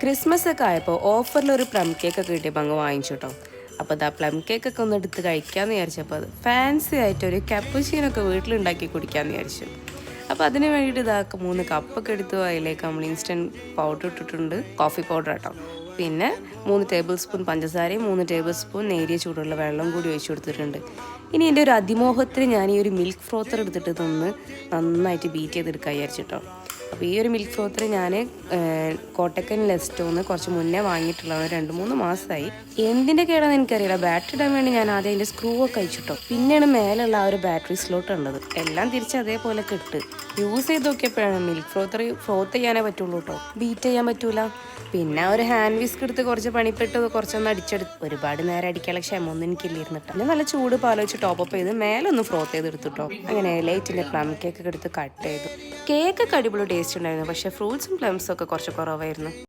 Christmas ഒക്കെ ആയപ്പോൾ ഓഫറിൽ ഒരു പ്ലം കേക്ക് ഒക്കെ കിട്ടിയപ്പോൾ അങ്ങ് വാങ്ങിച്ചു കേട്ടോ അപ്പോൾ ഇതാ പ്ലം കേക്ക് ഒക്കെ ഒന്ന് എടുത്ത് കഴിക്കാമെന്ന് വിചാരിച്ചപ്പോൾ അത് ഫാൻസി ആയിട്ട് ഒരു കപ്പുച്ചീനൊക്കെ വീട്ടിലുണ്ടാക്കി കുടിക്കാമെന്ന് വിചാരിച്ചു. അപ്പോൾ അതിന് വേണ്ടിയിട്ട് ഇതാ മൂന്ന് കപ്പൊക്കെ എടുത്തു അതിലേക്ക് നമ്മൾ ഇൻസ്റ്റന്റ് പൗഡർ ഇട്ടിട്ടുണ്ട്. കോഫി പൗഡർ കേട്ടോ പിന്നെ മൂന്ന് ടേബിൾ സ്പൂൺ പഞ്ചസാരയും മൂന്ന് ടേബിൾ സ്പൂൺ നേരിയ ചൂടുള്ള വെള്ളം കൂടി ഒഴിച്ചു കൊടുത്തിട്ടുണ്ട്. ഇനി എന്റെ ഒരു അതിമോഹത്തിന് ഞാൻ ഈ ഒരു മിൽക്ക് ഫ്രോത്തർ എടുത്തിട്ട് ഇതൊന്ന് നന്നായിട്ട് ബീറ്റ് ചെയ്തെടുക്കാൻ വിചാരിച്ചിട്ടോ. അപ്പോൾ ഈ ഒരു മിൽക്ക് ഫ്ലോത്തർ ഞാൻ കോട്ടക്കൻ ലെസ്റ്റോന്ന് കുറച്ച് മുന്നേ വാങ്ങിയിട്ടുള്ളതാണ് രണ്ട് മൂന്ന് മാസമായി. എന്തിന്റെ കേടാന്ന് എനിക്കറിയില്ല. ബാറ്ററി ഇടാൻ വേണ്ടി ഞാൻ ആദ്യം അതിന്റെ സ്ക്രൂ ഒക്കെ അയച്ചിട്ടോ പിന്നെയാണ് മേലുള്ള ആ ഒരു ബാറ്ററി സ്ലോട്ട് ഉള്ളത് എല്ലാം തിരിച്ച് അതേപോലെ കിട്ട്. യൂസ് ചെയ്ത് നോക്കിയപ്പോഴാണ് മിൽക്ക് ഫ്ലോത്തർ ഫ്രോത്ത് ചെയ്യാനേ പറ്റുള്ളൂ കേട്ടോ ബീറ്റ് ചെയ്യാൻ പറ്റൂല. പിന്നെ ഒരു ഹാൻഡ് വിസ്ക് എടുത്ത് കുറച്ച് പണിപ്പെട്ട് കുറച്ചൊന്ന് അടിച്ചെടുത്ത് ഒരുപാട് നേരം അടിക്കാനുള്ള ക്ഷമ ഒന്നും എനിക്കില്ലായിരുന്നിട്ട് പിന്നെ നല്ല ചൂട് പാൽ വെച്ച് ടോപ്പ് അപ്പ് ചെയ്ത് മേലെ ഒന്ന് ഫ്രോത്ത് കേട്ടോ അങ്ങനെ ലൈറ്റിന്റെ പ്ലം കേക്ക് എടുത്ത് കട്ട് ചെയ്തു. കേക്കൊക്കെ അടിപൊളി ടേസ്റ്റ് ഉണ്ടായിരുന്നു. പക്ഷേ ഫ്രൂട്ട്സും പ്ലംസും ഒക്കെ കുറച്ച് കുറവായിരുന്നു.